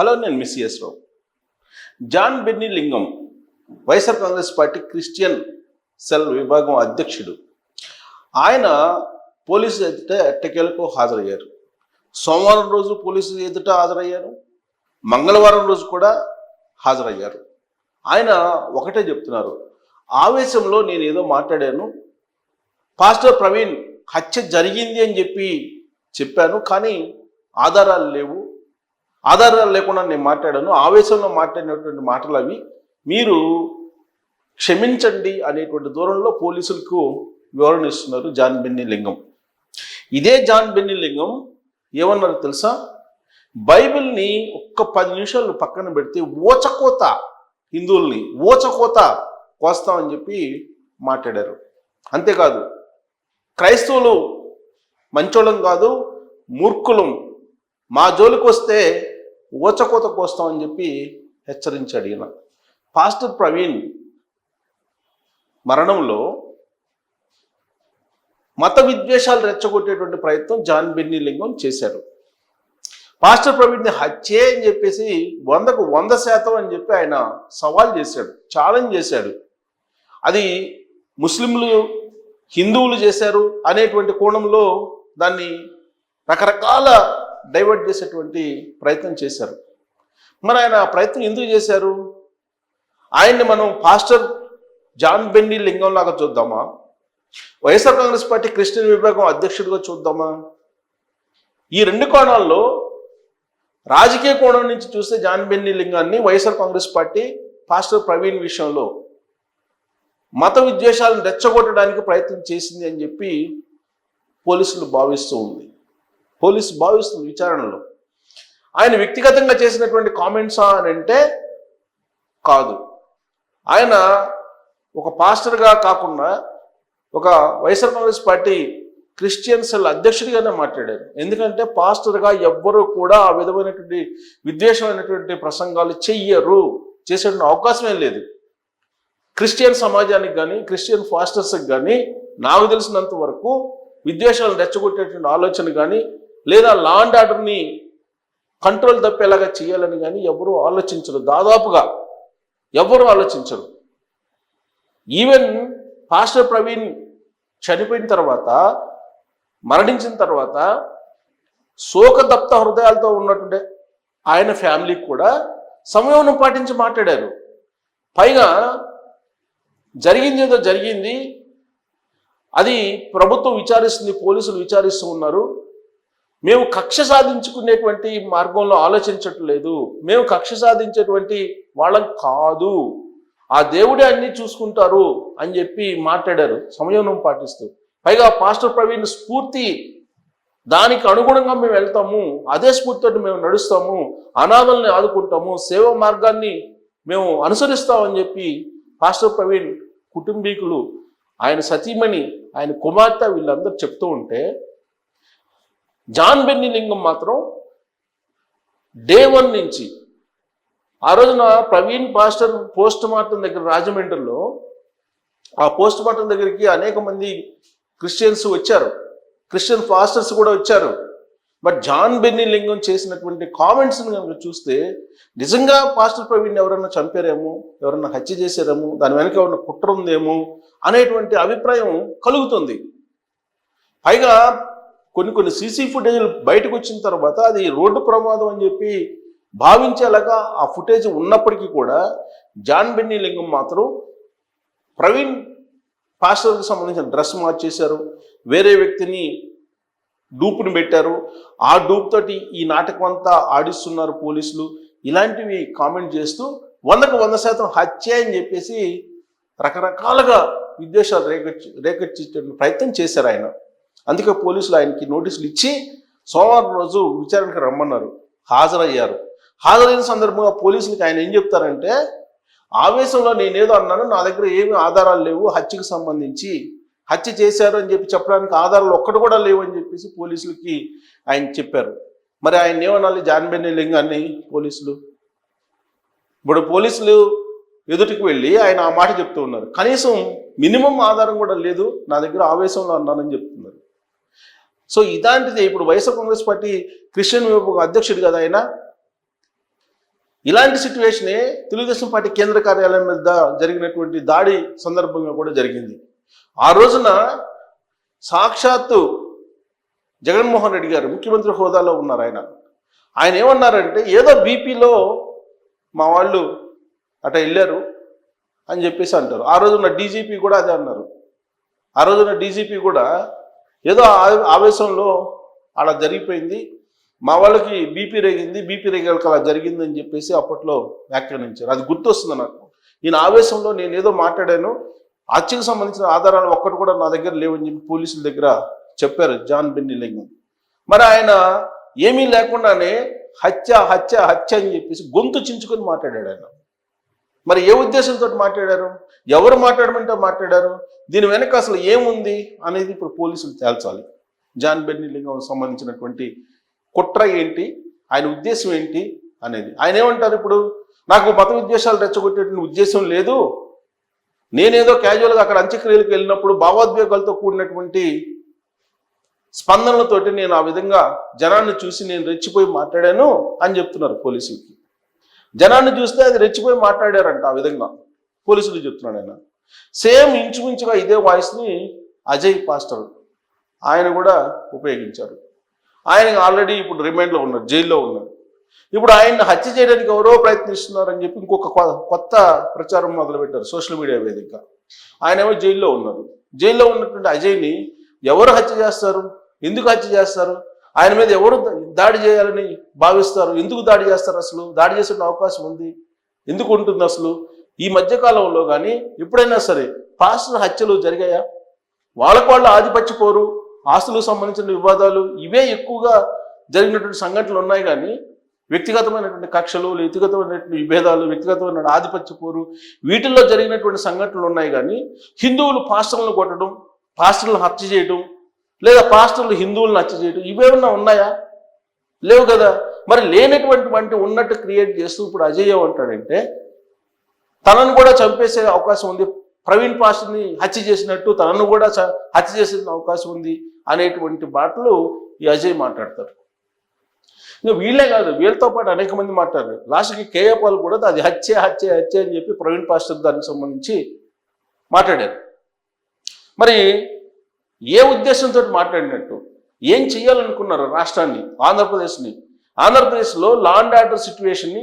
Hello నేను miss Rao. John Benny Lingam YSR Congress party Christian cell విభాగం అధ్యక్షుడు. ఆయన పోలీసు ఎదుట ఎట్టకేలకు హాజరయ్యారు. సోమవారం రోజు పోలీసు ఎదుట హాజరయ్యారు. మంగళవారం రోజు కూడా హాజరయ్యారు. ఆయన ఒకటే చెప్తున్నారు ఆవేశంలో నేను ఏదో మాట్లాడాను. పాస్టర్ ప్రవీణ్ హత్య జరిగింది అని చెప్పి చెప్పాను కానీ ఆధారాలు లేవు. ఆధారాలు లేకుండా నేను మాట్లాడాను ఆవేశంలో మాట్లాడినటువంటి మాటలు అవి. మీరు క్షమించండి అనేటువంటి దూరంలో పోలీసులకు వివరణ ఇస్తున్నారు జాన్ బెన్నీ లింగం. ఇదే జాన్ బెన్నీ లింగం ఏమన్నారు తెలుసా? బైబిల్ని ఒక్క పది నిమిషాలు పక్కన పెడితే ఓచకోత హిందువుల్ని ఓచకోత కోస్తామని చెప్పి మాట్లాడారు. అంతేకాదు క్రైస్తవులు మంచోళం కాదు మూర్ఖులం. మా జోలికి వస్తే ఓచకోత కోస్తామని చెప్పి హెచ్చరించాడు ఈయన. పాస్టర్ ప్రవీణ్ మరణంలో మత విద్వేషాలు రెచ్చగొట్టేటువంటి ప్రయత్నం జాన్ బెన్నీ లింగం చేశారు. పాస్టర్ ప్రవీణ్ని హత్యే అని చెప్పేసి వందకు వంద శాతం అని చెప్పి ఆయన సవాల్ చేశాడు ఛాలెంజ్ చేశాడు. అది ముస్లింలు హిందువులు చేశారు అనేటువంటి కోణంలో దాన్ని రకరకాల డైవర్ట్ చేసేటువంటి ప్రయత్నం చేశారు. మరి ఆయన ఆ ప్రయత్నం ఎందుకు చేశారు? ఆయన్ని మనం పాస్టర్ జాన్ బెన్నీ లింగంలాగా చూద్దామా? వైఎస్ఆర్ కాంగ్రెస్ పార్టీ క్రిస్టియన్ విభాగం అధ్యక్షుడిగా చూద్దామా? ఈ రెండు కోణాల్లో రాజకీయ కోణం నుంచి చూస్తే జాన్ బెన్నీ లింగాన్ని YSR Congress party pastor Praveen విషయంలో మత విద్వేషాలను రెచ్చగొట్టడానికి ప్రయత్నం చేసింది అని చెప్పి పోలీసులు భావిస్తూ ఉంది. పోలీసు భావిస్తుంది విచారణలో. ఆయన వ్యక్తిగతంగా చేసినటువంటి కామెంట్సా అని అంటే కాదు. ఆయన ఒక పాస్టర్గా కాకుండా ఒక YSR Congress party Christian cell అధ్యక్షుడిగానే మాట్లాడారు. ఎందుకంటే పాస్టర్గా ఎవ్వరూ కూడా ఆ విధమైనటువంటి విద్వేషమైనటువంటి ప్రసంగాలు చెయ్యరు. చేసేటువంటి అవకాశమే లేదు. క్రిస్టియన్ సమాజానికి కానీ క్రిస్టియన్ ఫాస్టర్స్కి కానీ నాకు తెలిసినంత వరకు విద్వేషాలను రెచ్చగొట్టేటువంటి ఆలోచన కానీ లేదా లా అండ్ ఆర్డర్ని కంట్రోల్ తప్పేలాగా చేయాలని కానీ ఎవరు ఆలోచించరు. దాదాపుగా ఎవరు ఆలోచించరు. ఈవెన్ పాస్టర్ ప్రవీణ్ చనిపోయిన తర్వాత మరణించిన తర్వాత శోకదప్త హృదయాలతో ఉన్నటువంటి ఆయన ఫ్యామిలీకి కూడా సమయం పాటించి మాట్లాడారు. పైగా జరిగింది ఏదో జరిగింది. అది ప్రభుత్వం విచారిస్తుంది పోలీసులు విచారిస్తూ ఉన్నారు. మేము కక్ష సాధించుకునేటువంటి మార్గంలో ఆలోచించట్లేదు. మేము కక్ష సాధించేటువంటి వాళ్ళం కాదు. ఆ దేవుడే అన్ని చూసుకుంటారు అని చెప్పి మాట్లాడారు. సంయమనం పాటిస్తూ. పైగా పాస్టర్ ప్రవీణ్ స్ఫూర్తి దానికి అనుగుణంగా మేము వెళ్తాము. అదే స్ఫూర్తితో మేము నడుస్తాము. అనాథల్ని ఆదుకుంటాము. సేవ మార్గాన్ని మేము అనుసరిస్తామని చెప్పి పాస్టర్ ప్రవీణ్ కుటుంబీకులు ఆయన సతీమణి ఆయన కుమార్తె వీళ్ళందరూ చెప్తూ ఉంటే జాన్ బెన్ని లింగం మాత్రం డే వన్ నుంచి ఆ రోజున ప్రవీణ్ పాస్టర్ పోస్ట్ మార్టం దగ్గర రాజమండ్రిలో ఆ పోస్ట్ మార్టం దగ్గరికి అనేక మంది క్రిస్టియన్స్ వచ్చారు. క్రిస్టియన్ పాస్టర్స్ కూడా వచ్చారు. బట్ జాన్ బెన్నీ లింగం చేసినటువంటి కామెంట్స్ని కనుక చూస్తే నిజంగా పాస్టర్ ప్రవీణ్ ఎవరైనా చంపారేమో ఎవరైనా హత్య చేశారేమో దాని వెనక ఎవరైనా కుట్ర ఉందేమో అనేటువంటి అభిప్రాయం కలుగుతుంది. పైగా కొన్ని కొన్ని సీసీ ఫుటేజ్లు బయటకు వచ్చిన తర్వాత అది రోడ్డు ప్రమాదం అని చెప్పి భావించేలాగా ఆ ఫుటేజ్ ఉన్నప్పటికీ కూడా జాన్ బెన్నీ లింగం మాత్రం ప్రవీణ్ పాస్టర్కి సంబంధించిన డ్రెస్ మార్చేశారు. వేరే వ్యక్తిని డూపుని పెట్టారు. ఆ డూప్ తోటి ఈ నాటకం అంతా ఆడిస్తున్నారు పోలీసులు. ఇలాంటివి కామెంట్ చేస్తూ వందకు వంద శాతం హత్య అని చెప్పేసి రకరకాలుగా విద్వేషాలు రేకెచ్చి రేకెచ్చేట ప్రయత్నం చేశారు ఆయన. అందుకే పోలీసులు ఆయనకి నోటీసులు ఇచ్చి సోమవారం రోజు విచారణకు రమ్మన్నారు. హాజరయ్యారు. హాజరైన సందర్భంగా పోలీసులకి ఆయన ఏం చెప్తారంటే ఆవేశంలో నేనేదో అన్నాను నా దగ్గర ఏమి ఆధారాలు లేవు హత్యకు సంబంధించి హత్య చేశారు అని చెప్పి చెప్పడానికి ఆధారాలు ఒక్కటి కూడా లేవు అని చెప్పేసి పోలీసులకి ఆయన చెప్పారు. మరి ఆయన ఏమనాలి? జాన్బెన్నీ లింగాన్ని పోలీసులు. ఇప్పుడు పోలీసులు ఎదుటికి వెళ్ళి ఆయన ఆ మాట చెప్తూ ఉన్నారు. కనీసం మినిమం ఆధారం కూడా లేదు నా దగ్గర ఆవేశంలో అన్నానని చెప్తున్నారు సో ఇలాంటిది ఇప్పుడు వైఎస్ఆర్ కాంగ్రెస్ పార్టీ క్రిస్టియన్ విభాగం అధ్యక్షుడు కదా ఆయన. ఇలాంటి సిచ్యువేషనే తెలుగుదేశం పార్టీ కేంద్ర కార్యాలయం మీద జరిగినటువంటి దాడి సందర్భంగా కూడా జరిగింది. ఆ రోజున సాక్షాత్తు జగన్మోహన్ రెడ్డి గారు ముఖ్యమంత్రి హోదాలో ఉన్నారు ఆయన. ఆయన ఏమన్నారంటే ఏదో బీపీలో మా వాళ్ళు అట వెళ్ళారు అని చెప్పేసి అంటారు. ఆ రోజున డీజీపీ కూడా అదే అన్నారు. ఆ రోజున డీజీపీ కూడా ఏదో ఆవేశంలో అలా జరిగిపోయింది. మా వాళ్ళకి బీపీ రేగింది బీపీ రేగలకి అలా జరిగిందని చెప్పేసి అప్పట్లో వ్యాఖ్యానించారు. అది గుర్తొస్తుంది నాకు. ఈయన ఆవేశంలో నేను ఏదో మాట్లాడాను. హత్యకు సంబంధించిన ఆధారాలు ఒక్కటి కూడా నా దగ్గర లేవని చెప్పి పోలీసుల దగ్గర చెప్పారు జాన్ బెన్నిలింగన్ మరి ఆయన ఏమీ లేకుండానే హత్య హత్య హత్య అని చెప్పేసి గొంతు చించుకొని మాట్లాడాడు ఆయన. మరి ఏ ఉద్దేశంతో మాట్లాడారు? ఎవరు మాట్లాడమంటే మాట్లాడారు? దీని వెనక అసలు ఏముంది అనేది ఇప్పుడు పోలీసులు తేల్చాలి. జాన్ బెన్నీ లింగం సంబంధించినటువంటి కుట్ర ఏంటి? ఆయన ఉద్దేశం ఏంటి అనేది. ఆయన ఏమంటారు ఇప్పుడు? నాకు మత ఉద్దేశాలు రెచ్చగొట్టేటువంటి ఉద్దేశం లేదు. నేనేదో క్యాజువల్గా అక్కడ అంత్యక్రియలకు వెళ్ళినప్పుడు భావోద్వేగాలతో కూడినటువంటి స్పందనలతోటి నేను ఆ విధంగా జనాన్ని చూసి నేను రెచ్చిపోయి మాట్లాడాను అని చెప్తున్నారు పోలీసులకి. జనాన్ని చూస్తే అది రెచ్చిపోయి మాట్లాడారంట ఆ విధంగా పోలీసులు చెప్తున్నాడు ఆయన. సేమ్ ఇంచుమించుగా ఇదే వాయిస్ని అజయ్ పాస్టర్ ఆయన కూడా ఉపయోగించారు. ఆయన ఆల్రెడీ ఇప్పుడు రిమైండ్లో ఉన్నారు జైల్లో ఉన్నారు. ఇప్పుడు ఆయన్ని హత్య చేయడానికి ఎవరో ప్రయత్నిస్తున్నారని చెప్పి ఇంకొక కొ- కొత్త ప్రచారం మొదలుపెట్టారు సోషల్ మీడియా వేదిక. ఆయన ఏమో జైల్లో ఉన్నారు. జైల్లో ఉన్నటువంటి అజయ్ని ఎవరు హత్య చేస్తారు? ఎందుకు హత్య చేస్తారు? ఆయన మీద ఎవరు దాడి చేయాలని భావిస్తారు. ఎందుకు దాడి చేస్తారు అసలు? దాడి చేసే అవకాశం ఉంది. ఎందుకు ఉంటుంది అసలు? ఈ మధ్య కాలంలో కానీ ఎప్పుడైనా సరే పాస్టర్ హత్యలు జరిగాయా? వాళ్ళకు వాళ్ళు ఆధిపత్య పోరు ఆస్తులకు సంబంధించిన వివాదాలు ఇవే ఎక్కువగా జరిగినటువంటి సంఘటనలు ఉన్నాయి కానీ వ్యక్తిగతమైనటువంటి కక్షలు వ్యక్తిగతమైనటువంటి విభేదాలు వ్యక్తిగతమైన ఆధిపత్య పోరు వీటిల్లో జరిగినటువంటి సంఘటనలు ఉన్నాయి కానీ హిందువులు పాస్టర్లను కొట్టడం పాస్టర్లను హత్య చేయడం లేదా పాస్టర్లు హిందువులను హత్య చేయడం ఇవేమన్నా ఉన్నాయా? లేవు కదా. మరి లేనటువంటి వంటి ఉన్నట్టు క్రియేట్ చేస్తూ ఇప్పుడు అజయ్ ఏమంటాడంటే తనను కూడా చంపేసే అవకాశం ఉంది. ప్రవీణ్ పాస్టర్ని హత్య చేసినట్టు తనను కూడా చ- హత్య చేసే అవకాశం ఉంది అనేటువంటి మాటలు ఈ అజయ్ మాట్లాడతారు ఇంకా వీళ్ళే కాదు వీళ్ళతో పాటు అనేక మంది మాట్లాడారు. లాస్ట్కి కేఏపాల్ కూడా అది హత్య హత్య హత్య అని చెప్పి ప్రవీణ్ పాస్టర్ దానికి సంబంధించి మాట్లాడారు. మరి ఏ ఉద్దేశంతో మాట్లాడినట్టు ఏం చేయాలనుకున్నారు రాష్ట్రాన్ని ఆంధ్రప్రదేశ్ని? ఆంధ్రప్రదేశ్లో లా అండ్ ఆర్డర్ సిచ్యువేషన్ని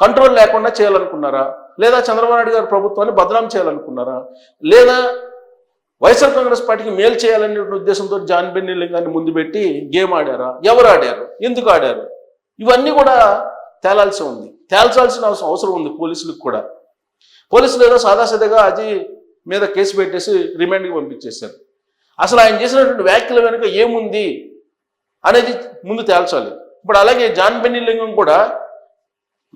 కంట్రోల్ లేకుండా చేయాలనుకున్నారా? లేదా చంద్రబాబు నాయుడు గారి ప్రభుత్వాన్ని బదనాం చేయాలనుకున్నారా? లేదా వైఎస్ఆర్ కాంగ్రెస్ పార్టీకి మేలు చేయాలనే ఉద్దేశంతో జాన్ బెన్నీ లింగాన్ని ముందు పెట్టి గేమ్ ఆడారా? ఎవరు ఆడారు? ఎందుకు ఆడారు? ఇవన్నీ కూడా తేలాల్సి ఉంది. తేల్చాల్సిన అవసరం అవసరం ఉంది పోలీసులకు కూడా. పోలీసులు ఏదో సాదాసీదాగా అజయ్ మీద కేసు పెట్టేసి రిమాండ్కి పంపించేశారు. అసలు ఆయన చేసినటువంటి వ్యాఖ్యల వెనుక ఏముంది అనేది ముందు తేల్చాలి. ఇప్పుడు అలాగే జాన్ బెన్నీ లింగం కూడా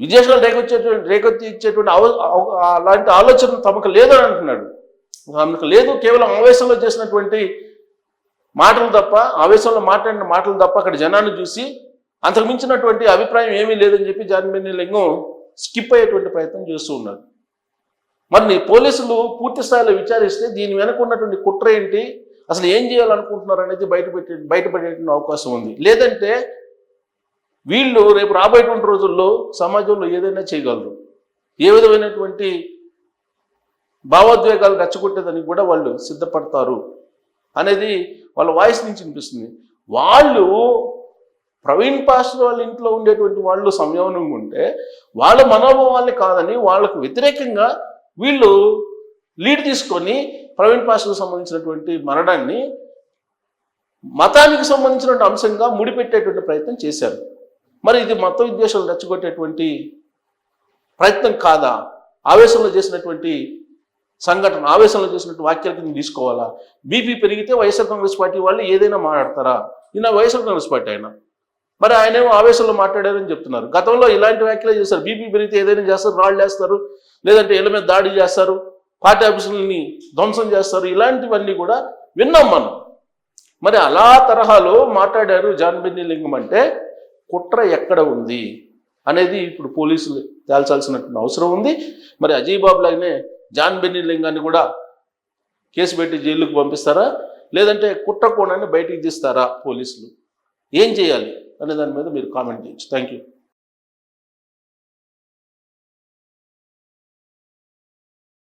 విదేశాలు రేకొచ్చేటువంటి రేకొచ్చి ఇచ్చేటువంటి అలాంటి ఆలోచన తమకు లేదని అంటున్నాడు. తమకు లేదు కేవలం ఆవేశంలో చేసినటువంటి మాటలు తప్ప ఆవేశంలో మాట్లాడిన మాటలు తప్ప అక్కడ జనాన్ని చూసి అంతకు మించినటువంటి అభిప్రాయం ఏమీ లేదని చెప్పి జాన్ బెన్నీ లింగం స్కిప్ అయ్యేటువంటి ప్రయత్నం చేస్తూ ఉన్నాడు. మరి పోలీసులు పూర్తి స్థాయిలో విచారిస్తే దీని వెనక ఉన్నటువంటి కుట్ర ఏంటి? అసలు ఏం చేయాలనుకుంటున్నారు అనేది బయటపెట్టే బయటపడేటువంటి అవకాశం ఉంది. లేదంటే వీళ్ళు రేపు రాబోయేటువంటి రోజుల్లో సమాజంలో ఏదైనా చేయగలరు. ఏ విధమైనటువంటి భావోద్వేగాలు రెచ్చగొట్టేదానికి కూడా వాళ్ళు సిద్ధపడతారు అనేది వాళ్ళ వాయిస్ నుంచి వినిపిస్తుంది. వాళ్ళు ప్రవీణ్ పాస్టర్ వాళ్ళ ఇంట్లో ఉండేటువంటి వాళ్ళు సంయమనంగా ఉంటే వాళ్ళ మనోభావాల్ని కాదని వాళ్ళకు వ్యతిరేకంగా వీళ్ళు లీడ్ తీసుకొని ప్రవీణ్ పాస్టర్కి సంబంధించినటువంటి మరణాన్ని మతానికి సంబంధించినటువంటి అంశంగా ముడిపెట్టేటువంటి ప్రయత్నం చేశారు. మరి ఇది మత ఉద్దేశాలు రెచ్చగొట్టేటువంటి ప్రయత్నం కాదా? ఆవేశంలో చేసినటువంటి సంఘటన ఆవేశంలో చేసినట్టు వాక్యాలకి నేను తీసుకోవాలా? బీపీ పెరిగితే వైఎస్ఆర్ కాంగ్రెస్ పార్టీ వాళ్ళు ఏదైనా మాట్లాడతారా? ఈయన వైఎస్ఆర్ కాంగ్రెస్ పార్టీ ఆయన. మరి ఆయనేమో ఆవేశంలో మాట్లాడారని చెప్తున్నారు. గతంలో ఇలాంటి వ్యాఖ్యలు చేస్తారు బీపీ పెరిగితే ఏదైనా చేస్తారు రాళ్ళు వేస్తారు లేదంటే ఇళ్ళ మీద దాడి చేస్తారు పార్టీ ఆఫీసులని ధ్వంసం చేస్తారు ఇలాంటివన్నీ కూడా విన్నాం మనం. మరి అలా తరహాలో మాట్లాడారు జాన్ బెన్నీ లింగం అంటే కుట్ర ఎక్కడ ఉంది అనేది ఇప్పుడు పోలీసులు తేల్చాల్సినటువంటి అవసరం ఉంది. మరి అజయ్ బాబు లాగానే జాన్ బెన్నీ లింగాన్ని కూడా కేసు పెట్టి జైలుకు పంపిస్తారా? లేదంటే కుట్ర కోణాన్ని బయటికి తీస్తారా పోలీసులు? ఏం చేయాలి? అనే దాని మీద మీరు కామెంట్ చేయొచ్చు. Thank you